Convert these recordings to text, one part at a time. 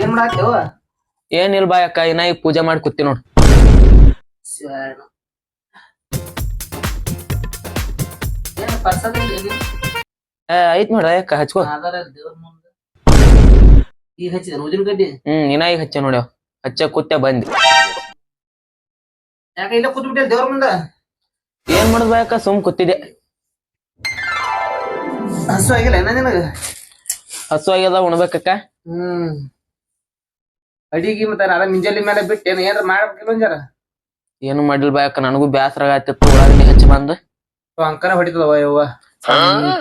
ಏನ್ ಮಾಡಾಕತ್ತೇವ ಏನಿಲ್ ಬಾಯ್ ಅಕ್ಕ ಇನ್ನ ಈಗ ಪೂಜೆ ಮಾಡಿ ಕೂತಿ ನೋಡ್. ಐತ್ ನೋಡ ಅಕ್ಕ ಹಚ್ಕೋ. ಆಧಾರ ದೇವರ ಮುಂದ. ಈಗ ಹಚ್ಚಿದ ಉದಿನ ಗಡ್ಡಿ? ಹ್ಮ್ ಇನ್ನ ಈಗ ಹಚ್ಚ ನೋಡ್ಯಾವ ಹಚ್ಚ ಕೂತ ಬಂದಿ. ಯಾಕ ಇಲ್ಲ ಕೂತ್ ಬಿಟ್ಟೆ ದೇವ್ರ ಮುಂದ? ಏನ್ ಮಾಡುದ್ ಬಾಯಕ್ಕ ಸುಮ್ ಕೂತಿದ್ದೆ. ಹಸು ಆಗಿಲ್ಲ ನಿನಗ? ಹಸು ಆಗ್ಯದ ಉಣ್ಬೇಕಕ್ಕ ಹ್ಮ್. ಅಡಿಗಿ ಮತ್ತ ಅದ ಮಿಂಜಲಿ ಮೇಲೆ ಬಿಟ್ಟು ಏನ್ ಏನಾರ ಮಾಡ್ಬೇಕಿಲ್ಲ ಏನು ಮಾಡಿಲ್ ಬಾಯಕ್ಕ ಅಕ್ಕ ನನಗೂ ಬ್ಯಾಸರ ಆಗತ್ತಿತ್ತು ಉಳ್ಳಾಗಡ್ಡಿ ಹಚ್ಚಿ ಬಂದ್. ಅಂಕನ ಹೊಡಿತದವ ಯವ್ವ.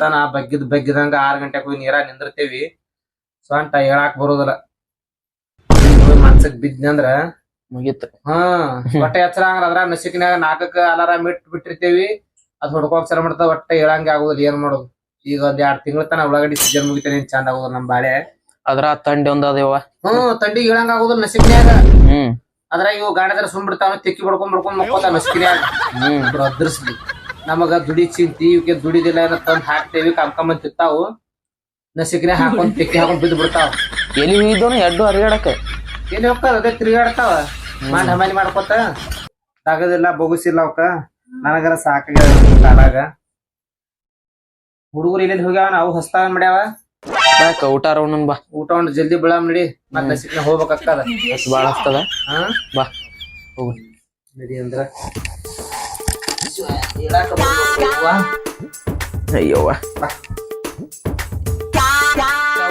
ನಾ ಬಗ್ಗಿದ್ ಬಗ್ಗಿದಂಗ ಆರ್ ಗಂಟೆಗೆ ಹೋಗಿ ನೀರಾಗ ನಿಂದಿರ್ತೇವಿ. ಸ್ವಂತ ಹೇಳಾಕ್ ಬರೋದಿಲ್ಲ. ಮನ್ಸಕ್ ಬಿದ್ನಂದ್ರ ಮುಗೀತು. ಹಾ ಹೊಟ್ಟೆ ಹಚ್ಚರ ಹಂಗ ಅದ್ರ ನಸಿಕಿನಾಗ ನಾಲ್ಕಕ್ಕ ಅಲಾರಾಮ್ ಇಟ್ ಬಿಟ್ಟಿರ್ತೇವಿ. ಅದ್ ಹೊಡ್ಕೋಕ್ ಸರ ಮಾಡ್ತಾವ ಒಟ್ಟ ಹೇಳಂಗ ಆಗುದಿಲ್ಲ ಏನ್ ಮಾಡೋದು. ಈಗ ಒಂದ್ ಎರಡ್ ತಿಂಗಳ ತನ ಉಳ್ಳಾಗಡ್ಡಿ ಸೀಸನ್ ಮುಗಿತಾನೆ ಚಂದ ಆಗುದಿಲ್ಲ ನಮ್ ಬಾಳೆ. ಅದ್ರ ತಂಡಿ ಒಂದ್ ಅದೇವ ಹ್ಮ್ ತಂಡಿಗೆ ಇಳಂಗ ಆಗುದಿಲ್ಲ ನಸಿಕ್ನ್ಯಾಗ ಹ್ಮ್. ಅದ್ರಾಗ ಇವು ಗಾಣದ್ರ ಸುಮ್ ಬಿಡ್ತಾವ ತಿಕ್ಕಿ ಬಡ್ಕೊಂಡ್ ಬಡ್ಕೊಂಡ್ ಮಕ್ಕೋತ ನಸಿಕಿನ್ಯಾಗ ಹ್ಮ್. ಅದ್ರಸ್ಲಿ. ನಮಗ ದುಡಿ ಚಿಂತಿ ಇವಕ್ಕೆ ದುಡಿದಿಲ್ಲ ಏನೋ ತಂದ್ ಹಾಕ್ತೇವಿ ಕಮ್ಕೊಂಬಂದ್ ತಿತ್ತಾವು ನಸಿಕ್ನ್ಯಾಗ ಹಾಕೊಂಡ್ ತಿಕ್ಕಿ ಹಾಕೊಂಡ್ ಬಿದ್ದು ಬಿಡ್ತಾವ. ಎಲ್ಲಿ ಹೋಗಿದ್ದೋನು ಎಡ್ಡು ಹರಿಗಾಡಕ ಎಲ್ಲಿ ಹೋಗ್ತಾವ ಅದೇ ತಿರುಗಾಡ್ತಾವ. ಮಾಡ್ ಹಮಾನಿ ಮಾಡ್ಕೊತ. ತಗದಿಲ್ಲ ಬೊಗುಸಿಲ್ಲ ಅವಕ್ಕ. ನನಗರ ಸಾಕಾಗ ಕಾಲಾಗ. ಹುಡುಗರು ಇಲ್ಲಿ ಹೋಗ್ಯಾವ ನಾವು ಹೊಸ್ತಾವ ಮಾಡ್ಯಾವ. ಬಾಯಕ್ಕ ಊಟ ಉಣ್ಣನ್ ಬಾ. ಊಟ ಉಂಡು ಜಲ್ದಿ ಬಿಳಾಮ್ ನಡಿ ಮತ್ ನಸಿಕ್ನ ಹೋಗ್ಬೇಕಾಗ್ತದ. ಹಸ್ ಬಾಳ ಹಸ್ತದ ಹಾ? ಬಾ ಹೋಗು. ನಡಿ ಅಂದ್ರ. ಹೇಳಾಕ ಬರ್ಬೇಕು ಅವ್ವ. ಅಯ್ಯವ್ವ ಬಾ.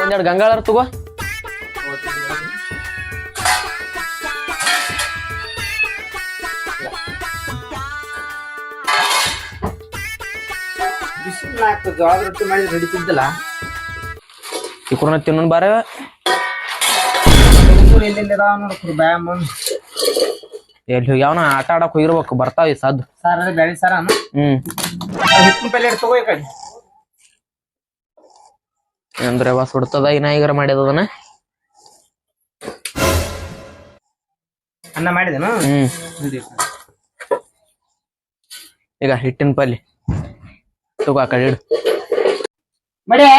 ಒಂದೆರಡು ಗಂಗಾಳರ್ ತಗೋ. ಬಿಸಿಲು ಹಾಕು ಜೋಳದ ರೊಟ್ಟಿ ಮಾಡಿ ನಡೀತಿದ್ದಲ್ಲ. ಇಕ್ರನ ತಿನ್ನೋನ್ ಬಾರ? ಎಲ್ಲಿ ಹೋಗ್ಯಾವನ ಆಟ ಆಡಕ್ ಹೋಗಿರ್ಬೇಕು ಬರ್ತಾವ ಈ ಸದ್ ಸರ್ ಬೆಳಿ ಸರ್ ಹ್ಮ್. ತಗೋ ಈ ಕಡೆ. ಅಂದ್ರೆ ಯಾವ ಸುಡ್ತದ ಇನ್ನ ಈಗಾರ ಮಾಡಿದನ ಅದನ್ನ? ಅನ್ನ ಮಾಡಿದನು? ಹ್ಮ್. ಈಗ ಹಿಟ್ಟಿನ ಪಲ್ಲಿ. ತಗೋ ಆ ಕಡೆ ಇಡು. ಮಡ್ಯಾ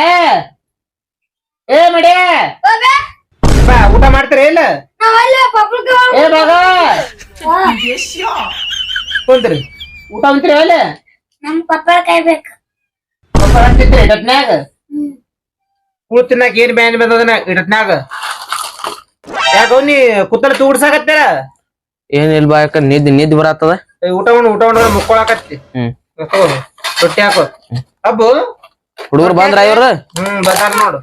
ಏ ಮಡಿಯ ಬಾ ಊಟ ಮಾಡ್ತೀರ ಇಲ್ಲ ಏ ಬಾಗ ಕುಂತ್ರಿ ಊಟ ಉಂತ್ರಿ ಇಲ್ಲ ನಮ್ ಪಪ್ಪಳ ಕಾಯ್ಬೇಕು ಪಪ್ಪಳ ಅಂತಿದ್ರಿ ಇಡತ್ನ್ಯಾಗ ಕೂತ್ ತಿನ್ನಾಕ ಏನ್ ಬ್ಯಾನ್ ಬಂದದನ ಇಡತ್ನ್ಯಾಗ ಯಾಕೋ ನೀ ಕುತ್ತಲ ತೂಡ್ಸಾಕತ್ತಾರ ಬಾ ಬಾಯಕ ನಿದ್ದೆ ನಿದ್ದೆ ಬರತ್ತದ? ಏ, ಊಟ ಉಣ್ಣು ಊಟ ಉಣ್ಣ ಮುಕ್ಕೊಳಕತ್ತಿ. ಹ್ಮ್. ರೊಟ್ಟಿ ಹಾಕೋ. ಅಬ್ಬು. ಹುಡುಗರು ಬಂದ್ರ ಇವ್ರ? ಹ್ಮ್ ಬರ್ತಾರ ನೋಡು.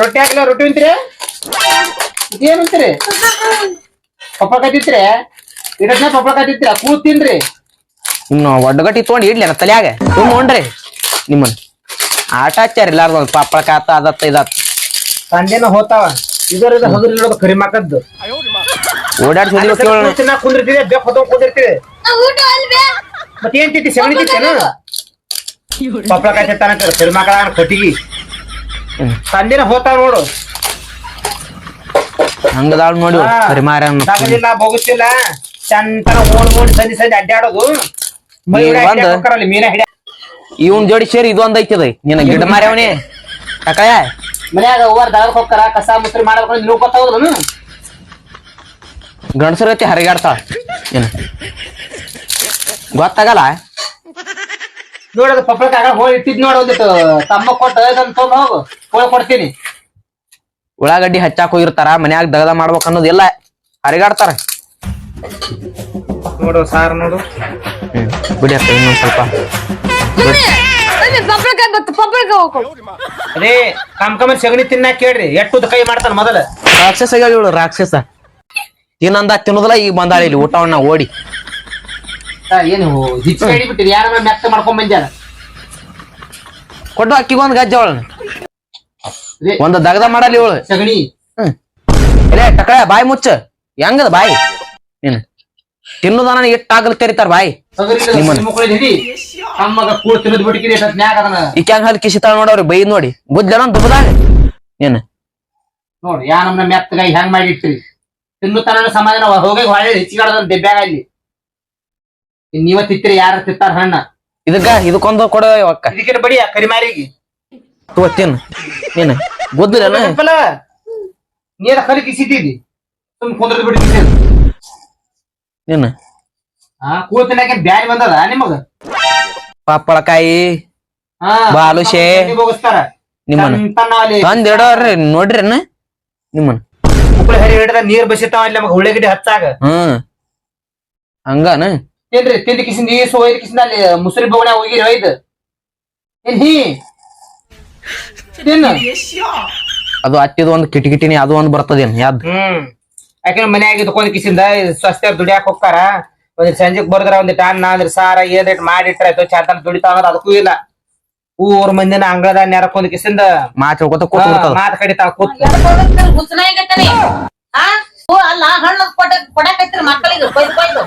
ರೊಟ್ಟಿ ಹಾಕಲ ರೊಟ್ಟಿ ಉಂತ್ರಿ? ಏನ್ ಉಂತ್ರಿ? ಪಪ್ಪ ಕತ್ತಿತ್ರಿ ಇಡದ್ನ ಪಪ್ಪ ಕತ್ತಿತ್ರಿ ಕೂತ್ ತಿನ್ರಿ. ಇನ್ನು ಒಡ್ಡಗಟ್ಟಿ ತೊಗೊಂಡ್ ಇಡ್ಲಿ ನನ್ನ ತಲೆಯಾಗ. ಸುಮ್ ಉಂಡ್ರಿ. ನಿಮ್ಮನ್. ಆಟ ಹಚ್ಚಾರ ಇಲ್ಲಾರ್ದ ಒಂದು ಪಾಪಳ ಕಾತ ಅದತ್ತ ಇದತ್ತ ಸಂಜೆನ ಹೋತಾವ. ಇದರ ಇದು ಹಗುರ್ ಇರೋದು ಕರಿಮಾಕದ್ದು ಓಡಾಡ್ಸಿ ಹೊಡಿ ಕೇಳೋಣ. ತಿನ್ನ ಕುಂದಿರ್ತೀವಿ ಬೇಕ ಹೊತ್ಕೊಂಡ್ ಕುಂದಿರ್ತೀವಿ. ಊಟ ಅಲ್ವೇ? ಮತ್ತೇನ್ ತಿಂತಿ ಸೆಗಣಿ ತಿಂತೇನು ಪಪ್ಪಳ ಕಾಯ್ತಾನ ಕರಿಮಾಕಳ ಕಟ್ಟಿಗಿ. ಸಂಜೆನ ಹೋತಾವ ನೋಡು. ಹಂಗದಾಳ್ ನೋಡು ಪರಿಮಾರ ತಗಲಿಲ್ಲ ಬೋಗುತ್ತಿಲ್ಲ ಚಂತನ ಓಡ್ ಓಡ್ ಸಂಜೆ ಸಂಜೆ ಅಡ್ಡಾಡೋದು ಮೀನ ಹಿಡ್ಯಾಕ ಇವನ್ ಜೋಡಿ ಸೇರಿ ಇದು ಒಂದ್ ಐತದ. ನಿನ್ನ ಗಿಡ ಮಾರ್ಯವನೇ. ಕಕಯ. ಮನ್ಯಾಗ ಹೂವಾರ ದಾಗಕ್ ಹೋಗ್ತಾರ ಕಸ ಮುಸ್ರಿ ಮಾಡ್ಬೇಕು ನೀವು ಗೊತ್ತಾಗೋದನು ಗಂಡಸರ ಹರಿಗಾಡ್ತಾಳ. ಏನ? ಗೊತ್ತಾಗಲ್ಲ? ನೋಡೋದು ಪಪ್ಪಳ ಆಗ ಹೋಗಿ ಇಟ್ಟಿದ್ ನೋಡ ಒಂದಿಟ್ಟು. ತಮ್ಮ ಕೊಟ್ಟ ತೊಗೊಂಡ್ ಹೋಗು. ಹೋಗಿ ಕೊಡ್ತೀನಿ. ಉಳ್ಳಾಗಡ್ಡಿ ಹಚ್ಚಾಕ್ ಹೋಗಿರ್ತಾರ ಮನ್ಯಾಗ ದಗದ ಮಾಡ್ಬೇಕ ಅನ್ನೋದು ಎಲ್ಲ ಹರಿಗಾಡ್ತಾರ. ನೋಡು ಸಾರ್ ನೋಡು. ಬಿಡಿ ಅಕ್ಕ ಇನ್ನೊಂದ್ ಸ್ವಲ್ಪ. ಪಪ್ಪಳಕಾಯಿ ಕಮ್ ಪಪ್ಪಳಕಾಯಿ ಹೋಗ್ಕೊಂಡು ಅದೇ ಕಮ್ಕಮ್ಮನ್ ಸಗಣಿ ತಿನ್ನಾಕ ಕೇಳ್ರಿ. ಎಟ್ಟು ಕೈ ಮಾಡ್ತಾನ ಮೊದಲ. ರಾಕ್ಷಸ ಇವಳು ರಾಕ್ಷಸ. ತಿನ್ನಂದ ತಿನ್ನೋದಿಲ್ಲ ಈಗ ಬಂದಾಳ ಇಲ್ಲಿ ಊಟವನ್ನ ಓಡಿ. ಏನು ಹಿಚ್ಚ ಹಿಡಿಬಿಟ್ಟಿರಿ ಯಾರ ಮೆತ್ತ ಮಾಡ್ಕೊಂಡ್ ಬಂದ್ಯಾರ ಕೊಟ್ಟು ಅಕ್ಕಿಗೊಂದ್ ಗಜ್ಜ ಅವಳ ಒಂದು ದಗದ ಮಾಡಲಿ ಇವಳು. ಸಗಣಿ. ಹ್ಮ್. ಇಲ್ಲೇ ಟಕಳ ಬಾಯಿ ಮುಚ್ಚ. ಹೆಂಗದ ಬಾಯಿ? ನೀನ್. ತಿನ್ನುದಾನ ಆಗಲ್ ತೆರಿತಾರ ಬಾಯಿ. ನಿಮ್ಮನ್ನ. ತಿನ್ನದ್ ಅದನ್ನ ಹೆಂಗ್ ಹಲ್ ಕಿಸಿತಾಳ ನೋಡವ್ರಿ ಬೈ ನೋಡಿ. ಬುದ್ಧನ ದುಬದಾಗ ನೀನ್. ನೋಡಿ ಯಾ ನಮ್ನ ಮೆತ್ತಗಾಗಿ ಹೆಂಗ್ ಮಾಡಿ ತಿನ್ನು ತನ ಸಮಾಧಾನ ಹೋಗಿ ಹೊಳೆ ಹೆಚ್ಚಿಗೆ ಅಲ್ಲಿ. ನೀವ ತಿತ್ತಿರಿ ಯಾರ ತಿತ್ತಾರ ಹಣ್ಣ? ಇದಕ್ಕ ಇದಕ್ಕೊಂದು ಕೊಡ ಅಕ್ಕ ಇದಕ್ಕೆ ಬಡಿ ಕರಿಮಾರಿಗೆ. ತಗೋ ನೀನು? ಗೊದ್ದಿಲ್ಲ ಗೊತ್ತಲ್ಲ ನೀರ ಕಲಿ ಕಿಸಿದ್ದೀವಿ ಸುಮ್ ಕುಂದ್ರದ್ ಬಿಡಿ ನೀನು? ಹಾ ಕೂತಿನಾಕ ಬ್ಯಾರಿ ಬಂದದ ನಿಮಗ? ಪಾಪಳಕಾಯಿ ಹಾ ಬಾಲುಷೆ. ನೋಡ್ರಿ ನಿಮ್ಮನ್ನ. ತಂದ್ ಇಡೋರ್ರಿ ನೋಡ್ರಿನ? ನಿಮ್ಮನ್ ಉಪ್ಪಳ ಹರಿ ಹಿಡಿದ ನೀರ್ ಬಸಿತಾವ ಅಲ್ಲಿ ನಮಗ ಉಳ್ಳಾಗಡ್ಡಿ ಹಚ್ಚಾಗ. ಹ್ಮ್. ಹಂಗಾನ? ಏನ್ರಿ ತಿಂದ ಕಿಸಿಂದ ಈ ಸೋ ಒಯ್ದ ಕಿಸಿಂದ ಅಲ್ಲಿ ಮುಸುರಿ ಬೋಗಣ ಹೋಗಿರಿ ಒಯ್ದ ಏನ್ ಹೀ? ತಿನ್ನು ಅದು ಹತ್ತಿದ ಒಂದು ಕಿಟಕಿಟಿನಿ ಅದು ಒಂದು ಬರ್ತದೇನ್ ಯಾದ್? ಹ್ಮ್. ಯಾಕಂದ್ರೆ ಮನ್ಯಾಗ ಇದ್ಕೊಂಡ್ ಕಿಸಿಂದ ಸ್ವಸ್ಥ ದುಡಿಯಾಕ ಹೋಗ್ತಾರ. ಒಂದ್ ಸಂಜೆಗ್ ಬರ್ದ್ರ ಒಂದ್ ಟಾನ್ ಅಂದ್ರೆ ಸಾರ ಏನ್ ರೇಟ್ ಮಾಡಿಟ್ರ ಆಯ್ತು ಚಂತನ ದುಡಿತಾವ ಅನ್ನೋದು ಅದಕ್ಕೂ ಇಲ್ಲ. ಊರ್ ಮಂದಿನ ಅಂಗಳದ ನೆರಕೊಂದ್ ಕಿಸಿಂದ ಮಾತ್ ಹೇಳ್ಕೊತ ಮಾತ್ ಕಡಿತಾವ ಕೂತ್. ಹೂ ಅಲ್ಲ ಹಣ್ಣು ಕೊಡಕತ್ತಿರ ಮಕ್ಕಳಿಗೆ ಕೊಯ್ದು ಕೊಯ್ದು.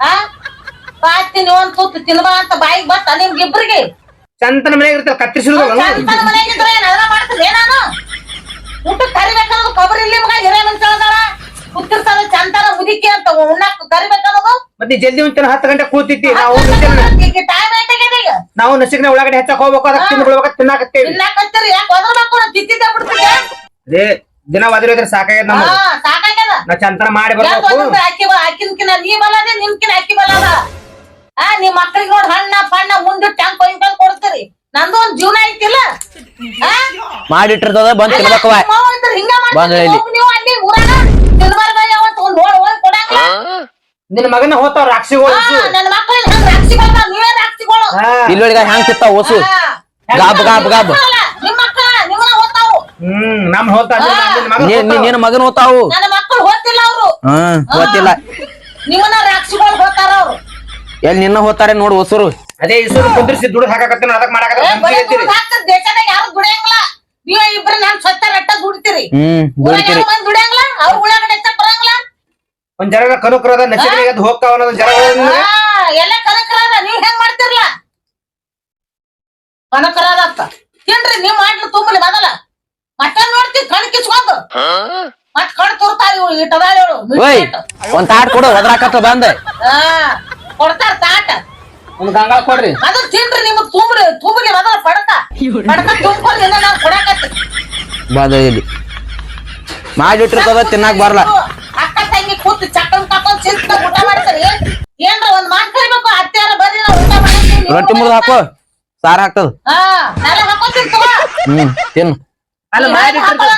ಆ? ಪಾತೀನಿ ಒಂದ್ ತುತ್ತು ತಿನ್ಬಾ ಅಂತ ಬಾಯಿಗೆ ಬತ್ತ ನಿಮ್ಗಿಬ್ರಿಗೆ. ಚಂತನ ಮನ್ಯಾಗ ಇರ್ತಾವ ಕತ್ತರಿಸಿರೋದು ಚಂತನ ಮನೆಯಾಗಿದ್ರೆ ಏನ್ ಅದನ್ನ ಮಾಡ್ತಿದ್ದೆ? ನಾನು? ಊಟ ಕರಿಬೇಕನ್ನೋದು ಕೊಬ್ಬರಿ ಇಲ್ಲಿ ಮಗ ಹಿರೇ ಕೇಳ್ದಾಳ ಕೂತಿರ್ತಾರ ಚಂತನ ಮುದಿಕೆ ಅಂತ ಉಣ್ಣಕ್ ಕರಿಬೇಕನ್ನೋದು. ಮತ್ತೆ ಜಲ್ದಿ ಮುಂಚೆ ಹತ್ತು ಗಂಟೆ ಕೂತಿದ್ದಿ ನಾವು ಟೈಮ್ ಆಯ್ತಾಗ್ಯದ ಈಗ? ನಾವು ನಸಿಕ್ನ ಒಳಗಡೆ ಹೆಚ್ಚಕ್ ಹೋಗ್ಬೇಕು ಅದಕ್ಕೆ ತಿಂದು ಬಿಡ್ಬೇಕು ತಿನ್ನಾಕತ್ತೇವಿ ತಿನ್ನಾಕತ್ತೀರಿ ಯಾಕೆ ಒದರ್ಬೇಕು ನಾ ತಿತ್ತಿದ್ದೆ ಬಿಡ್ತಿದ್ದೆ ಅದೇ ದಿನ ಒದ್ರಿ ಒದ್ರಿ ಸಾಕಾಗ್ಯದ ಹಾ ನಮ್ಗೆ ಸಾಕಾಗ್ಯದ. ನಾ ಚಂತನ ಮಾಡಿ ಬರ್ಬೇಕು. ಅಕ್ಕಿ ಅಕ್ಕಿನ್ಕಿನ ನೀ ಬಲ್ಲದೆ ನಿಮ್ಕಿನ ಅಕ್ಕಿ ಬಲ್ಲದ ಆ ನಿಮ್ ಮಕ್ಳಿಗೆ ನೋಡ್ ಹಣ್ಣ ಪಣ್ಣ ಮುಂದೆ ಹೆಂಗ್ ಕೊಯ್ಕೊಂಡ್ ಕೊಡ್ತೀರಿ. ನಂದು ಒಂದ್ ಜೀವನ ಐತಿಲ್ಲ. ಆ? ಮಾಡಿಟ್ಟಿರ್ತದ ಬಂದ್ ಅಲ್ಲ, ತಿನ್ಬೇಕವ ನಿಮ್ಮ ಅವ್ವ ಇದ್ರ ಹಿಂಗ ಮಾಡ್ತೀರಿ. ಬಂದ್ ಹೇಳಿ. ಹೋಗ್ ನೀವು ಅಲ್ಲಿ ಊರಾಗ ತಿನ್ಬಾರ್ದ ಕೊಡಂಗಿಲ್ಲ. ನಿನ್ನ ಮಗನ ಹೋಗ್ತಾವ ರಾಕ್ಷಿಗಳು ಆ, ನನ್ ಹಂಗ್ ನಾವ್ ರಾಕ್ಷಿಗಳು. ಇಲ್ಲೊಳಗ ಸಿಗ್ತಾವ ಓಸು? ಆ. ಗಾಬ್ ಗಾಬ್ ಗಾಬ್. ನಿಮ್ ಮಕ್ಕಳ ನಿಮ್ಮನ್ನ ಓದ್ತಾವು ಹ್ಮ್ ನಮ್. ನಿನ್ನ ಮಗನ ಹೋತಾವು. ನನ್ನ ಮಕ್ಕಳು ಓದ್ತಿಲ್ಲ ಅವ್ರು. ಹ್ಮ್ ಗೊತ್ತಿಲ್ಲ ನಿಮ್ಮನ್ನ ರಾಕ್ಷಿಗಳು ಹೋತಾರ ಅವ್ರು. ಎಲ್ಲಿ ನಿನ್ನ ಹೋಗ್ತಾರೆ ನೋಡು ಹೊಸರು. ಅದೇ ಇಸೂರು ಕುಂದ್ರಿಸಿ ದುಡ್ಡು ಹಾಕಕತ್ತೇನ ಅದಕ್ಕೆ ಮಾಡಾಕತ್ತೀರಿ ದೇಶದಾಗ ಯಾರು ದುಡಿಯಂಗಿಲ್ಲ. ನೀವೇ ಇಬ್ರು ನಾನ್ ಸ್ವಚ್ಛ ರಟ್ಟ ದುಡಿತೀರಿ. ಹ್ಮ್ ದುಡಿತೀರಿ. ದುಡಿಯಂಗಿಲ್ಲ? ಅವ್ರ ಉಳ್ಳಾಗಡ್ಡೆ ಹೆಚ್ಚಕ್ ಬರಂಗಿಲ್ಲ? ಒಂದ್ ಜನ ಕನುಕ್ರದ ನಸಿಕ್ನಾಗ ಎದ್ದು ಹೋಗ್ತಾವ ಅನ್ನೋದು ಜರ ಆ, ಎಲ್ಲ ಕನಕರಾದ ನೀವ್ ಹೆಂಗ್ ಮಾಡ್ತಿರ್ಲ? ಕನಕರಾದ ಅಂತ. ತಿನ್ರಿ ನೀವ್ ಮಾಡ್ಲಿ ತುಂಬಲಿ ಮೊದಲ ಮತ್ತೆ ನೋಡ್ತಿ ಕಣ್ ಕಿಸ್ಕೊಂಡು ಮತ್ ಕಣ್ ತುರ್ತಾರ ಇಟ್ಟದಾಳ ಒಂದ್ ತಾಟ್ ಕೊಡು ಒದ್ರಾಕತ್ತ ಬಂದ. ಹಾ ಕೊಡ್ತಾರ ತಾಟ. ಒಂದ್ ಗಂಗಾಳ ಕೊಡ್ರಿ. ಅದನ್ನ ತಿನ್ರಿ ನಿಮಗ್ ತುಂಬ್ರಿ ತುಂಬಲಿ ಮೊದಲ ಪಡಕ. ಪಡಕ ತುಂಬ್ಕೊಂಡು ಇನ್ನ ನಾವ್ ಕೊಡಕತ್ತಿ ಬಾದ ಇಲ್ಲಿ ಮಾಡಿಟ್ಟಿರ್ತದ ತಿನ್ನಾಕ್ ಬರಲ್ಲ ಅಕ್ಕ ತಂಗಿ ಕೂತು ಚಕ್ಕನ್ ಕಕ್ಕೊಂಡ್ ಚಿಂತ ಊಟ ಮಾಡ್ತಾರೆ. ಏನ್ರ ಒಂದ್ ಮಾತ್ ಕರಿಬೇಕು ಅತ್ತೆಯಾರ ಬರ್ರಿ ನಾವ್ ಊಟ ಮಾಡ್ತೀನಿ ರೊಟ್ಟಿ ಮುರಿದು ಹಾಕು ಸಾರ ಹಾಕ್ತದ. ಹಾ ನಾನು ಹಾಕೋತೀನಿ ತಗೋ. ಹ್ಮ್ ತಿನ್ನು. ಅಲ್ಲ ಮಾಡಿಟ್ಟಿರ್ತದ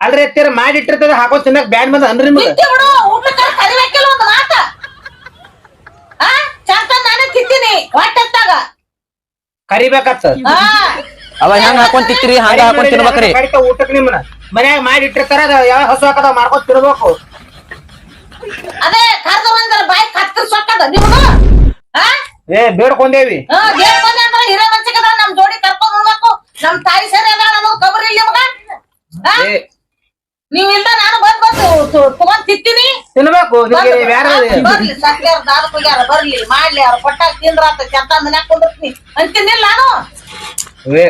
ಅಲ್ರಿ ಎತ್ತೀರ ಮಾಡಿಟ್ಟಿರ್ತದ ಹಾಕೋ ತಿನ್ನಕ್ ಬ್ಯಾಡ್ ಬಂದ ಅನ್ರಿ ನಿಮ್ಗೆ. ಬಿಡು ಊಟಕ್ಕೆ ಆ? ಚಂದ ನಾನ ತಿಂತೀನಿ. ಹೊಟ್ಟೆತ್ತಾಗ ಕರಿಬೇಕತ್ತ ಹಾ ಅವ ಹೆಂಗ್ ಹಾಕೊಂಡ್ ಹಂಗ ಹಾಕೊಂಡ್ ತಿನ್ಬೇಕ್ರಿ. ಊಟಕ್ ನಿಮ್ಮನ ಮನ್ಯಾಗ ಮಾಡಿಟ್ಟಿರ್ತಾರ ಅದ ಯಾವ ಹಸು ಹಾಕದ ಮಾಡ್ಕೊತ ತಿನ್ಬೇಕು. ಅದೇ ಕರ್ದ ಬಾಯಿ ಕತ್ತರ್ ಸೊಕ್ಕದ ನಿಮ್ದು? ಆ? ಏ ಬೇಡ್ಕೊಂಡೇವಿ. ಬಂದೆ ಅಂದ್ರೆ ಹಿರೇ ನಮ್ ಜೋಡಿ ಕರ್ಕೊಂಡ್ ನೋಡ್ಬೇಕು ನಮ್ ತಾಯಿ ಸರಿ ಅದ ನಮಗ್ ಕಬರ್ ಇಲ್ಲಿ ಮಗ ಆ? ಏ. ನೀವ್ ಇಲ್ದ ನಾನು ಬಂದ್ ಬಂದು ತು- ತಗೊಂಡ್ ತಿಂತೀನಿ. ತಿನ್ಬೇಕು. ನಿಮ್ಗೆ ಬ್ಯಾರ ಬರ್ಲಿ. ಸತ್ಯಾರ ದಾದಕ್ ಹೋಗ್ಯಾರ ಬರ್ಲಿ. ಮಾಡ್ಲಿ ಅವ್ರ. ಕೊಟ್ಟಾಗ ತಿಂದ್ರ ಆತ. ಚಂತ ಮನ್ಯಾಗ ಕುಂದಿರ್ತೀನಿ ಅಂತೀನಿಲ್ಲ ನಾನು. ಏ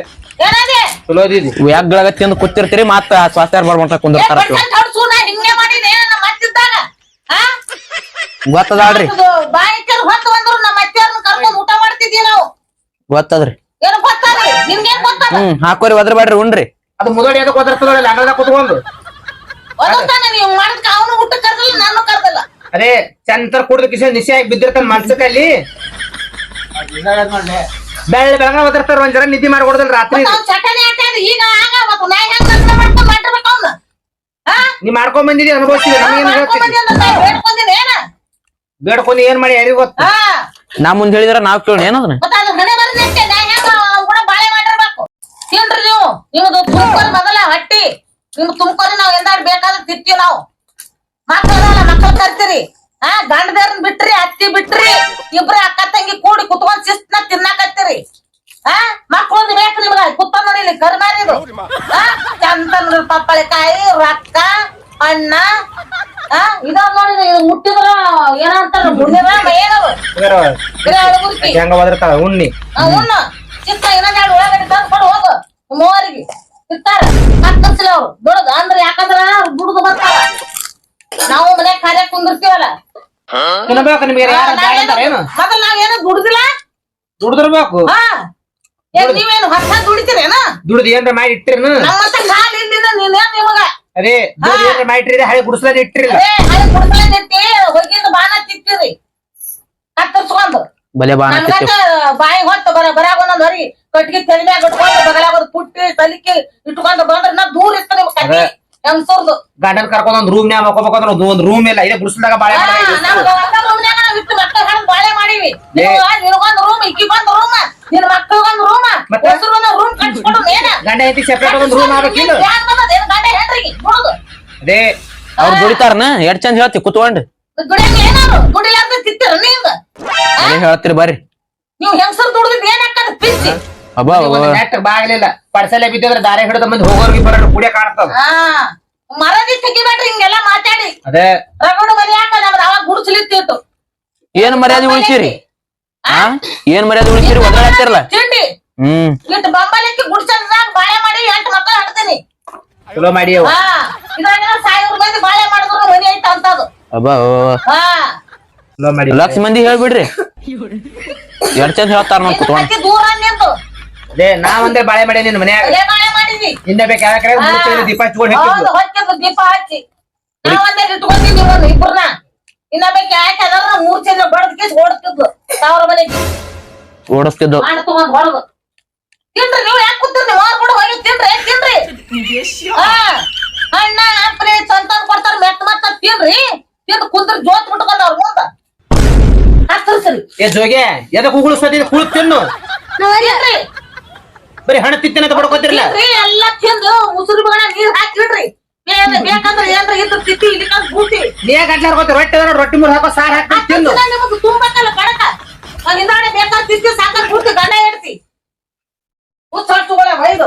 ಏನಾದೆ? ಚಲೋ ಅದಿದಿ. ಯಾಗ್ಗಳಾಗ ತಿಂದು ಕೂತಿರ್ತೀರಿ ಮತ್ತ ಸ್ವಾಸ್ಥ್ಯ ಬರ್ಬಂತ ಕುಂದಿರ್ತಾರ ಹಿಂಗೆ ಮಾಡಿದೆ ನಮ್ಮ ಮತ್ತಿದ್ದಾಗ ಗೊತ್ತದಾಳ್ರಿ. ಬಾಯಿಕರ್ ಹೊತ್ತು ಬಂದ್ರು ನಮ್ಮ ಅತ್ತೆಯವ್ರನ್ನ ಕರ್ಕೊಂಡು ಊಟ ಮಾಡ್ತಿದ್ವಿ ನಾವು? ಗೊತ್ತದ್ರಿ. ಏನು ಗೊತ್ತಾದ್ರಿ ನಿಮ್ಗೇನ್ ಗೊತ್ತದ ಹ್ಮ್ ಹಾಕೋರಿ ಒದ್ರಬೇಡ್ರಿ ಉಣ್ರಿ. ಅದು ಮುದಡಿ ಅದಕ್ಕೆ ಅಂಗಳದಾಗ ಕುತ್ಕೊಂಡು. ಒದತ್ತಾನೆ ನೀವು ಮಾಡಿದ್ಕ ಅವನು ಊಟ ಕರ್ದಿಲ್ಲ ನಾನು ಕರ್ದಿಲ್ಲ. ಅದೇ ಚಂತರ ಕುಡಿದ ಕಿಶ ನಿಶೆ ಆಗಿ ಬಿದ್ದಿರ್ತಾನ ಮನ್ಸಕ್ಕಲ್ಲಿ ಬೆಳ್ಳ ಬೆಳಗ ಓದಿರ್ತಾರ ಒಂದ್ ಜರ ನಿದ್ದೆ ಮಾಡಿ ಕೊಡದಲ್ ರಾತ್ರಿ ಅವ್ನ್ ಚಟನೆ ಆಟ ಅದು ಈಗ ಆಗ ಮತ್ತ ನಾ ಹೆಂಗ್ ನಷ್ಟ ಮಾಡ್ಕೊಂಡ್ ಮಾಡಿರ್ಬೇಕು ಅವ್ನ. ಆ? ನೀ ಮಾಡ್ಕೊಂಡ್ ಬಂದಿದಿ ಅನುಭವಿಸ್ತೀವಿ ನಮಗೇನ್ ಏನ ಬೇಡ್ಕೊಂಡು ಏನ್ ಮಾಡಿ ಯಾರಿಗೂ ಗೊತ್ತ. ಹಾ ನಾ ಮುಂದೆ ಹೇಳಿದ್ರ ನಾವ್ ಕೇಳಿ ಏನದನ್ನ ಮತ್ತ ಅದು ಹಣೆ ಬರ್ದೈತೆ ನಾ ಹೆಂಗ ಅವ್ನ್ ಕೂಡ ಬಾಳೆ ಮಾಡಿರ್ಬೇಕು. ತಿನ್ರಿ ನೀವು ನಿಮ್ದು ಮೊದಲ ಹೊಟ್ಟಿ. ನಿಮ್ ತುಮ್ಕೋರಿ ನಾವು ಎಂದಾಡ್ ಬೇಕಾದ್ರೆ ತಿಂತೀವಿ ನಾವು. ಮಕ್ಕಳದಲ್ಲ ಮಕ್ಕಳು ಕರ್ತೀರಿ. ಆ ಗಂಡದೇರ್ನ್ ಬಿಟ್ರಿ ಅತ್ತಿ ಬಿಟ್ರಿ ಇಬ್ರು ಅಕ್ಕ ತಂಗಿ ಕೂಡಿ ಕುತ್ಕೊಂಡ್ ಶಿಸ್ತ್ನ ತಿನ್ನಾಕತ್ತೀರಿ. ಆ ಮಕ್ಕಳೊಂದು ಬೇಕು ನಿಮ್ಗ. ಕುತ್ತ ನೋಡಿ ಇಲ್ಲಿ ಕರ್ಮಾರಿದು ಚಂದ ಪಪ್ಪಳಿಕಾಯಿ ರೊಕ್ಕ ಅಣ್ಣ ಆ ಇದಾವ್ ನೋಡಿ ಇದು ಮುಟ್ಟಿದ್ರ ಏನಂತಾರ ಏನವ ಓದಿರ್ತಾಳ ಉಣ್ಣಿ. ಉಣ್ಣ. ಚಿಕ್ಕ ಇನ್ನೊಂದೆರಡು ಒಳಗಡೆ ತಂದು ಕೊಡು ಹೋಗು. ಮೂವರಿಗೆ. ಸಿಗ್ತಾರ ಕತ್ತರ್ಸಿಲ್ಲ ಅವ್ರು. ದುಡ್ದು ಅಂದ್ರ ಯಾಕಂದ್ರ ದುಡ್ದು ಬರ್ತಾರ. ನಾವು ಮನೆ ಕಾರ್ಯ ಕುಂದಿರ್ತೀವಲ್ಲ ತಿನ್ಬೇಕು ನಿಮ್ಗೆ ಯಾರು ಬ್ಯಾಡ ಅಂತಾರ ಏನು ಮೊದಲ್ ನಾವೇನು ದುಡ್ದಿಲ್ಲ? ದುಡ್ದಿರ್ಬೇಕು. ಹಾ. ಏನ್ ನೀವೇನು ಹೊಸ ದುಡಿತೀರೇನ ದುಡ್ದು ಏನ್ರ ಮಾಡಿ ಇಟ್ಟಿರ್ನು? ನಮ್ಮಂತ ಕಾಲ್ ಇಲ್ಲಿನ ನೀನೇನ್ ನಿಮಗ? ಅದೇ ದುಡ್ದು ಏನ್ರ ಮಾಡಿ ಇಟ್ಟಿರಿ ಹಳೆ ಗುಡಿಸ್ಲಾದ ಇಟ್ಟಿರಿಲ್ಲ ಹಳೆ ಕುಡ್ಸಲ ಇಟ್ಟಿ ಹೊಗಿಂದ ಬಾನ ತಿಕ್ತಿರಿ ಕತ್ತರ್ಸ್ಕೊಂಡು. ಬಲೆ ಬಾಣ ನಮ್ಗಂತ ಬಾಯಿ ಹೊತ್ತು ಬರ ಬರಾಗ ಒಂದೊಂದ್ ಹೊರಿ ಕಟ್ಗಿ ತಲೆ ಮ್ಯಾಗ ಇಟ್ಕೊಂಡು ಬಗಲಾಗ ಪುಟ್ಟಿ ತಲಿಕೆ ಇಟ್ಕೊಂಡು ಬಂದ್ರ ನಾ ದೂರ ಇರ್ತ ನಿಮ್ ಕಟ್ಟಿ ಹೆಂಗ್ಸೂರ್ದು. ಗಂಡನ್ ಕರ್ಕೊಂಡ್ ಒಂದ್ ರೂಮ್ ನ್ಯಾಗ ಮಕ್ಕೋಬೇಕಂದ್ರ ಒಂದ್- ಒಂದ್ ರೂಮ್ ಇಲ್ಲ ಇದೇ ಗುಡಿಸ್ಲಾಗ ಬಾಳೆ ನಾವ್ ಇಟ್ಟು ಮಕ್ಕಳ ಹಣ ಬಾಳೆ ಮಾಡೀವಿ. ನಿನಗೊಂದ್ ರೂಮ್ ಇಕ್ಕಿಗೊಂದ್ ರೂಮ್ ನಿನ್ ಮಕ್ಕಳಿಗೊಂದ್ ರೂಮ್ ಹೆಸರು ರೂಮ್ ಕಟ್ಸ್ಕೊಡು ಏನ ಗಂಡ ಐತಿ ಸೆಪರೇಟ್ ಒಂದ್ ರೂಮ್ ಆಗ್ಬೇಕಿಲ್ಲ ಗಂಡ ಅದೇ ಅವ್ರು ದುಡಿತಾರನ? ಎಷ್ಟ್ ಚಂದ ಹೇಳ್ತಿ ಕುತ್ಕೊಂಡು. ದುಡಿಯಂಗ ಏನಾರು ದುಡಿಲಾರ್ದ ತಿತ್ತಿರ ನೀಂಗ ಅದೇ ಹೇಳ್ತೀರಿ ಬರ್ರಿ. ನೀವು ಹೆಂಗಸರ್ ದುಡ್ದಿದ್ ಏನ್ ಹಾಕದ ಪಿಚ್ಚಿ? ಅಬ್ಬಾ ನೆಟ್ ಬಾಗ್ಲಿಲ್ಲ. ಪಡ್ಸಲೆ ಬಿದ್ದಿದ್ರೆ ದಾರೆ ಹಿಡಿದ ಮಂದಿ ಹೋಗೋರ್ಗಿ ಬರೋರು ಕುಡಿಯ ಕಾಣ್ತದ. ಹಾ. ಮರದಿ ತೆಗಿಬೇಡ್ರಿ ಹಿಂಗೆಲ್ಲ ಮಾತಾಡಿ. ಅದೇ. ರಗಡು ಮರಿ ಹಾಕ ನಮ್ದು ಅವಾಗ ಗುಡ್ಸ್ಲಿತ್ತಿತ್ತು. ಏನ್ ಮರ್ಯಾದೆ ಉಳಿಸಿರಿ? ಹಾ? ಏನ್ ಮರ್ಯಾದೆ ಉಳಿಸಿರಿ? ಒದ್ರಾಡ್ತಿರಲ್ಲ ತಿಂಡಿ. ಹ್ಮ್. ಇಟ್ಟು ಬಂಬಲಿಕ್ಕೆ ಗುಡ್ಸಲ್ದಾಗ ಬಾಳೆ ಮಾಡಿ ಎಂಟು ಮಕ್ಕಳು ಹಡ್ತೀನಿ ಚಲೋ ಮಾಡಿ ಹಾ. ಇದ್ರಾಗ ಸಾವಿರ ಮಂದಿ ಬಾಳೆ ಮಾಡಿದ್ರು ಮನಿ ಐತ ಅಂತದು ಅಬ್ಬಾ. ಹಾ. ಚಲೋ ಮಾಡಿ ಲಕ್ಷ ಮಂದಿ ಹೇಳ್ಬಿಡ್ರಿ. ಎರಡ್ ಚಂದ ಹೇಳ್ತಾರ ನಾವ್ ಕುತ್ಕೊಂಡ್. ನಾ ಒಂದೇ ಬಾಳೆ ಮಾಡಿ ನಿನ್ ಮನ್ಯಾಗ. ಹಿಂದೆ ಬೇಕು ಯಾವ ಕಡೆ ಮೂರ್ ಚೈಲಿ ದೀಪ ಹಚ್ಕೊಂಡ್ ದೀಪ ಹಚ್ಚಿ. ನಾವ್ ಒಂದೇ ಇಟ್ಕೊಂಡಿದ್ದೀವಿ ಒಂದು ಇಬ್ಬರನ್ನ ಇನ್ನ ಬೇಕು ಯಾಕೆ ಅದಾರ? ಮೂರ್ ಚಂದ್ರ ಬಡದ್ ಕೇಸ್ ಓಡಿಸ್ತಿದ್ಲು. ಸಾವಿರ ಮನೆಗೆ. ಓಡಿಸ್ತಿದ್ದು. ಹಣ ತಗೊಂಡ್ ಹೊರದು ತಿನ್ರಿ ನೀವು ಯಾಕೆ ಕೂತಿರ್ರಿ ಮಾರ್ ಕೂಡ ಹೋಗಿ ತಿನ್ರಿ ತಿನ್ರಿ? ಹಾ ಅಣ್ಣ ಅಪ್ರಿ ಸಂತಾನ ಕೊಡ್ತಾರ ಮೆತ್ತ ಮತ್ತ ತಿನ್ರಿ. ತಿಂದು ಕುಂದ್ರ ಜೋತ್ ಬಿಟ್ಕೊಂಡ್ ಅವ್ರ ಮುಂದ. ಹಸ್ತರಿ ಸರಿ ಏ ಜೋಗೆ ಎದಕ್ ಉಗುಳಿಸ್ಕೊತೀನಿ ಕುಳು ತಿನ್ನು. ಬರೀ ಹಣ ತಿತ್ತಿನ ಅಂತ ಬಡ್ಕೋತಿರ್ಲ ತಿನ್ರಿ ಎಲ್ಲ ತಿಂದು ಮುಸುರಿ ಮಗನ ನೀರ್ ಹಾಕಿಡ್ರಿ ಬೇಕಂದ್ರೆ ಏನ್ರ ಇದ್ರ ತಿತ್ತಿ ಇಲ್ಲಿಕಂದ್ ಬೂಟಿ. ನೀ ಗಂಟ್ಲ ಹರ್ಕೋತಿ ರೊಟ್ಟಿ ಅದಾರ ರೊಟ್ಟಿ ಮೂರ್ ಹಾಕೋ ಸಾರ್ ಹಾಕಿ ತಿನ್ನು. ನಿಮಗೆ ತುಂಬಕ್ಕಲ್ಲ ಬಡಕ ಹಿಂದಾಡೆ ಬೇಕಾದ್ರೆ ತಿತ್ತಿ ಸಾಕಾಗ್ ಗಂಡ ಹೇಳ್ತಿ ಹೊಯ್ದು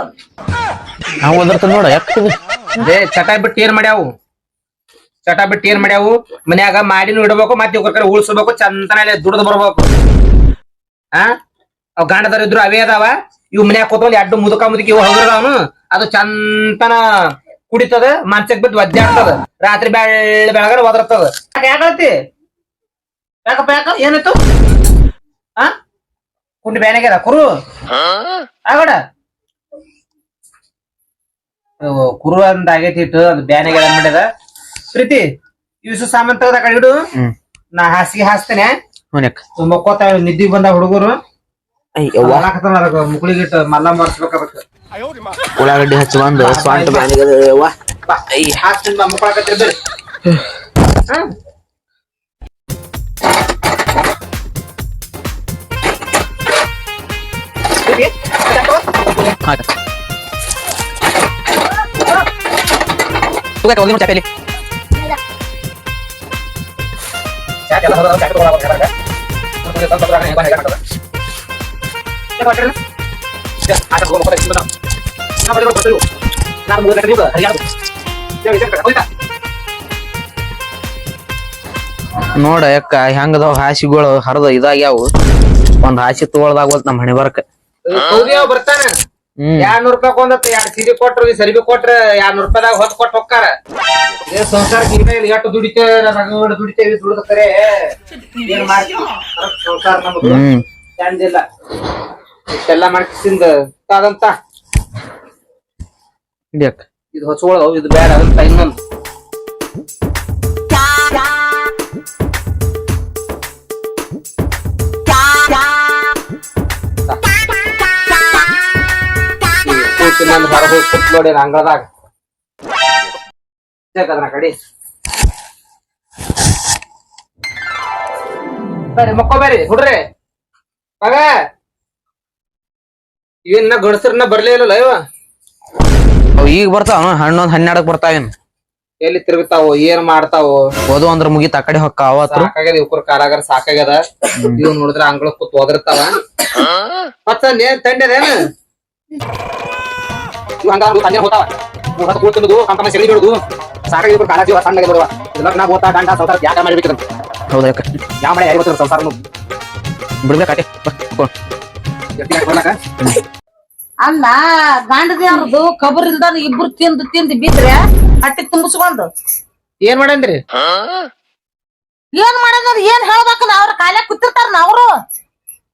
ನಾವ್ ಓದಿರ್ತದ ನೋಡ ಯಾಕೆ ಅದೇ ಚಟ ಬಿಟ್ಟು ಏನ್ ಮಾಡ್ಯಾವು? ಚಟ ಬಿಟ್ಟು ಏನ್ ಮಾಡ್ಯಾವು? ಮನ್ಯಾಗ ಮಾಡಿನೂ ಇಡಬೇಕು, ಮತ್ತೆ ಇವ್ರ ಕಡೆ ಚಂದನ ದುಡ್ದು ಬರ್ಬೇಕು. ಆ? ಅವ್ ಗಂಡದರ ಇದ್ರು ಅವೇ ಅದಾವ. ಇವ್ ಮನ್ಯಾಗ ಕೂತ್ಕೊಂಡು ಎರಡು ಮುದುಕ ಮುದುಕಿ ಇವ್ ಹೋಗಿರ್ದಾವನು ಅದು ಚಂತನ ಕುಡಿತದ ಮಂಚಕ್ ಬಿದ್ದು ಒದ್ದಾಡ್ತದ. ರಾತ್ರಿ ಬೆಳ್ಳ ಬೆಳಗರ ಒದರ್ತದ. ಯಾಕಳತಿ ಯಾಕಪ್ಪ, ಯಾಕ ಏನಿತ್ತು ಆ? ಕುಂಡಿ ಬ್ಯಾನಾಗ್ಯದ ಕುರು? ಆಗಡ? ಕುರು ಅಂತ ಆಗೈತಿ ಇಟ್ಟು, ಅದು ಬ್ಯಾನಾಗ್ಯದ ಅಂದ್ಬಿಟ್ಟದ ಪ್ರೀತಿ ಇವಿಸು ಸಾಮಾನ್ ತೆಗ್ದ ಕಡೆ ಇಡು. ನಾ ಹಾಸಿಗೆ ಹಾಸ್ತೇನೆ. ಹುನ್ಯಾಕ ಮಕ್ಕೋತ ನಿದ್ದಿ ಬಂದ ಹುಡುಗರು. ಮುಕ್ಳಿಗಿಟ್ಟು ಮಲ್ಲ ಮರ್ಸ್ಬೇಕು ಅದಕ್ಕೆ. ಉಳ್ಳಾಗಡ್ಡಿ ಹಚ್ಚಿ ಬಂದು ಸ್ವಂಟ ಬ್ಯಾನಿಗೆ ಅವ್ವ. ಹಾಸ್ತೀನಿ ಬಾ ಮುಕ್ಳಾಕತ್ತಿರ್ಬೇಡಿ ಹಾ. ಹೋಗಿ ನೋಡ ಯಾಕ ಹೆಂಗದಾವ್ ಹಾಸಿಗಳು ಹರಿದ ಇದಾಗ್ಯಾವು. ಒಂದ್ ಹಾಸಿ ತಗೊಳ್ದಾಗ ನಮ್ ಹಣೆ ಬರಕ ಬರ್ತಾನ. ಎರಡ್ ನೂರ್ ರೂಪಾಯಿ ಕೊಂದತ್ತ ಎರಡ್ ಸೀರೆ ಕೊಟ್ರು ಈ ಸರಿಬಿ ಕೊಟ್ರ ಎರಡ್ ನೂರ್ ರೂಪಾಯಿದಾಗ ಹೊತ್ತು ಕೊಟ್ಟು ಹೋಗ್ತಾರ. ಏ ಸಂಸಾರಕ್ಕೆ ಈಗ ಇಲ್ಲಿ ಎಷ್ಟು ದುಡಿತೇವೆ ದುಡಿತೇವಿ ದುಡಿದ್ರೆ ಏನ್ ಮಾಡ್ತೀವಿ ಸಂಸಾರ ನಮ್ದು. ಚಂದಿಲ್ಲ. ಇಷ್ಟೆಲ್ಲ ಮಾಡ್ಕಿಸಿಂದ ಅದಂತ ಇದು ಹೊಚ್ಕೊಳ್ಳೋ ಇದು ಬೇಡ ಅದಂತ ಇನ್ನೊಂದು ನಾನು ಹೊರ ಹೋಗಿ ಕೂತ್ ನೋಡಿ ಅಂಗಳದಾಗ. ಅದನ್ನ ಕಡಿ? ಬರ್ರಿ ಮಕ್ಕೋ ಬರ್ರಿ ಹುಡ್ರಿ. ಮಗ ಇವನ್ನ ಗಡಸರ್ನ ಬರ್ಲೇ ಇಲ್ಲ ಇವ? ಅವ್ ಈಗ ಬರ್ತಾವ ಹಣ್ಣೊಂದ್ ಹನ್ನೆರಡಕ್ ಬರ್ತಾವೇನ್ ಎಲ್ಲಿ ತಿರುಗುತ್ತಾವ ಏನ್ ಮಾಡ್ತಾವು? ಓದು ಅಂದ್ರ ಮುಗಿತ ಆ ಕಡೆ ಹೊಕ್ಕ ಅವತ್ರ ಸಾಕಾಗ್ಯದ ಇವ್ಕರ್ ಕಾರಾಗಾರ ಸಾಕಾಗ್ಯದ. ಇವ್ ನೋಡಿದ್ರ ಅಂಗಳ ಕೂತ್ ಒದರ್ತಾವ. ಮತ್ತ ತಂಡದೇನ ಇವ್ ಹಂಗ ತಂದೆ ಹೋತಾವ. ಹತ್ತು ಕೂಳ್ ತಿನ್ನೋದು ಕಂಕಮ ಸೆಗಡಿ ಬಿಡುದು ಸಾಕಾಗಿ ಇವ್ಕರ್ ಕಾಲಾಜಿ ಜೀವ ಸಣ್ಣಗೆ ಬರುವ. ಇದಕ್ಕೆ ನಾ ಹೋತಾ ಗಂಡ ಸಂಸಾರ ಯಾಕ ಮಾಡ್ಬೇಕಂತ ಹೌದಾ ಯಾಕ ಯಾವ ಮಳೆ ಯಾರಿಗೆ ಗೊತ್ತಿರ ಸಂಸಾರ ಬಿಡ್ಬೇಕಾಟೆ ಅಲ್ಲ ಗಂಡ ದೇವ್ರದು ಕಬರ್ ಇಲ್ದಾನ ಇಬ್ರು ತಿಂದು ತಿಂದು ಬಿದ್ರೆ ಹಟ್ಟಿ ತುಂಬಿಸ್ಕೊಂಡು ಏನ್ ಮಾಡಂದ್ರಿ ಏನ್ ಮಾಡೋದ್ರ ಏನ್ ಹೇಳ್ಬೇಕಲ್ಲ ಅವ್ರ ಕಾಲ ಕೂತಿರ್ತಾರ ಅವ್ರು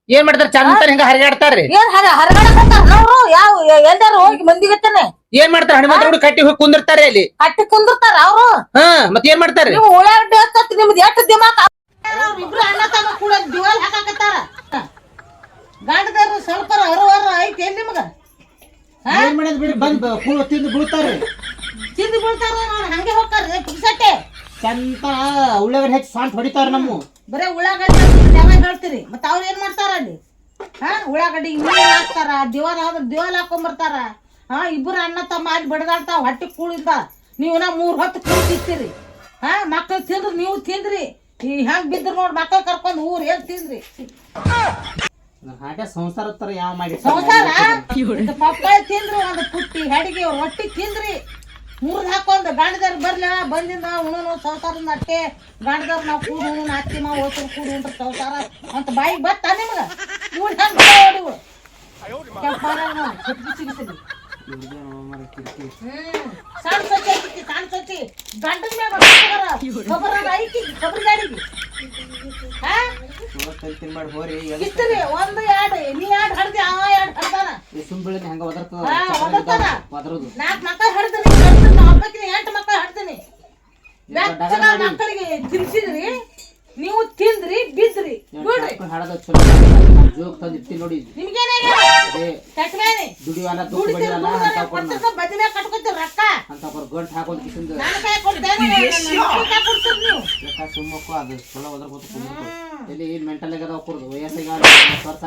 ಏನ್ ಮಾಡ್ತಾರ? ಚಂದ ಹಿಂಗ ಹರಿಗಾಡ್ತಾರ್ರಿ ಏನ್ ಹರ ಹರಗಡಕತ್ತಾರ ನೋಡ್ರು? ಯಾವ ಎಲ್ಲಾರು ಹೋಗಿ ಮಂದಿಗತ್ತನೆ ಏನ್ ಮಾಡ್ತಾರ? ಹನುಮಂತ ಹುಡುಗ ಕಟ್ಟಿ ಹೋಗಿ ಕುಂದಿರ್ತಾರೆ ಅಲ್ಲಿ. ಕಟ್ಟಿ ಕುಂದಿರ್ತಾರ ಅವ್ರು? ಹಾ ಮತ್ ಏನ್ ಮಾಡ್ತಾರ್ರಿ ನೀವು ಉಳ್ಳಾಗಡ್ಡಿ ಹತ್ತತ್ ನಿಮ್ದು ಎಷ್ಟು ದಿಮಾಕ್ ಇಬ್ರು ಅಣ್ಣ ತಮ್ಮ ಕೂಡ ದಿವಾಲ್ ಹಾಕಾಕತ್ತಾರ. ಗಂಡದಾರು ಸ್ವಲ್ಪ ಅರವರ ಐತಿ ಏನ್ ನಿಮ್ಗ? ಏನ್ ಮಾಡೋದ್ ಬಿಡಿ ಬಂದ್ ಕೂಡ ತಿಂದು ಬೀಳ್ತಾರ್ರಿ. ತಿಂದು ಬೀಳ್ತಾರ ಹಂಗೆ ಹೋಗ್ತಾರ ಪುಕ್ಸಟ್ಟೆ ಚಂತ ಉಳ್ಳಾಗಡ್ಡಿ ಹೆಚ್ಚು ಸಾಂಟ್ ಹೊಡಿತಾರ ನಮ್ಮ. ಬರೇ ಉಳ್ಳಾಗಡ್ಡಿ ಜಾಗ ಹೇಳ್ತೀರಿ. ಮತ್ತೆ ಅವ್ರು ಏನ್ ಮಾಡ್ತಾರ ಅಲ್ಲಿ? ಹಾ ಉಳ್ಳಾಗಡ್ಡಿ ಹಾಕ್ತಾರ ದಿವಾಲ್ ಆದ್ರೆ ದಿವಾಲ್ ಹಾಕೊಂಡ್ ಬರ್ತಾರ ಹಾ ಇಬ್ರು ಅಣ್ಣ ತಮ್ಮ ಅಲ್ಲಿ ಬಡದಾಡ್ತಾವ ಹೊಟ್ಟೆ ಕೂಳಿಂದ. ನೀವು ನಾ ಮೂರ್ ಹೊತ್ತು ಕೂಳು ತಿಂತೀರಿ. ಹಾ ಮಕ್ಳು ತಿಂದ್ರು ನೀವು ತಿಂದ್ರಿ. ಈ ಹೆಂಗ್ ಬಿದ್ರು ನೋಡಿ ಮಕ್ಳು ಕರ್ಕೊಂಡು ಊರ್ ಹೇಗ್ ತಿಂದ್ರಿ? ಹಾಗೆ ಸಂಸಾರ ಯಾವ ಮಾಡಿ ಸಂಸಾರ? ಪಪ್ಪಾಯ ತಿಂದ್ರು ಒಂದು ಪುಟ್ಟಿ ಹಡಿಗೆ ರೊಟ್ಟಿ ತಿಂದ್ರಿ. ಮುರಿದ್ ಹಾಕೊಂಡ್ ಗಾಂಡದವ್ರ ಬರ್ಲ ಬಂದಿಂದ ಉಣನು ಸಂಸಾರದ ಅಟ್ಟೆ ಗಾಂಡದವ್ರ ನಾವು ಕೂಡು ಉಣ್ಣು ಅತ್ತಿ ಮಾ ಹೋಗ್ತಾರೆ ಕೂಡು ಉಂಡ್ರ ಸಂಸಾರ ಅಂತ ಬಾಯಿಗೆ ಬತ್ತ ನಿಮ್ಗ? ಇವ್ರು ಹೆಂಗ್ ಹೊಡಿವು ಕೆಂಪಾರ ನೋಡಿ ಕುಟ್ಟಿ ಸಿಗಿಸಿದ್ರಿ ಹ್ಮ್ ಸಣ್ಣ ಸೊಚ್ಚಿ ಐತಿ ಸಣ್ಣ ಸೊಚ್ಚಿ. ಮ್ಯಾಗ ಐತಿ ಖಬರ್ ಗಾಡಿಗೆ. ಹಾ? ಮಾಡಿ ಹೋರಿ ಒಂದು ಎರಡು ನೀ ಎರಡು ಹಡ್ದಿ ಅವ ಎರಡು ಹಡ್ದಾನ. ಸುಂಬಿಳಿನ ಹಂಗ ಒದರ್ತದ. ಒದರುದು. ನಾಲ್ಕು ಮಕ್ಕಳು ಹಿಡ್ತೀನಿ ಹಬ್ಬಕ್ಕೆ ಎಂಟು ಮಕ್ಕಳು ಹಿಡ್ತೀನಿ. ಬೆಚ್ಚಗ ಮಕ್ಕಳಿಗೆ ತಿನ್ಸಿದ್ರಿ ನೀವು ತಿಂದ್ರಿ ಬಿದ್ರಿ ಬಿಡ್ರಿ ಹಾಡದ ಚಲೋ ಜೋಗ್ ತಂದು ಇಟ್ಟಿ ನೋಡಿ ನಿಮ್ಗೇನೇ ಅದೇ ಕಟ್ಮೇನೆ ದುಡಿವಲ್ಲ ದುಡ್ಡು ದುಡಿತೀರಿ ಬಡಿವಲ್ಲ ಅಂತ ಕೊಡ್ ಕೊಡ್ತಿರ್ತ ಬದಿನ ರೊಕ್ಕ? ಅಂತ ಬರ್ ಗಂಟ್ ಹಾಕೋದ್ ಕಿಸಿಂದ ನಾನು. ಕೈ ಕೊಡ್ತೇನೆ ನನ್ನ ಕೊಡ್ತೀರಿ ನೀವು. ಯಾಕ ಸುಮ್ಮಕ್ಕೂ ಅದು ಚಲೋ ಒದರ್ಬೋದು ಎಲ್ಲಿ ಮೆಂಟಲ್ ಆಗದ ಕುಡ್ದು? ವಯಸ್ಸಿಗೆ ವರ್ಷ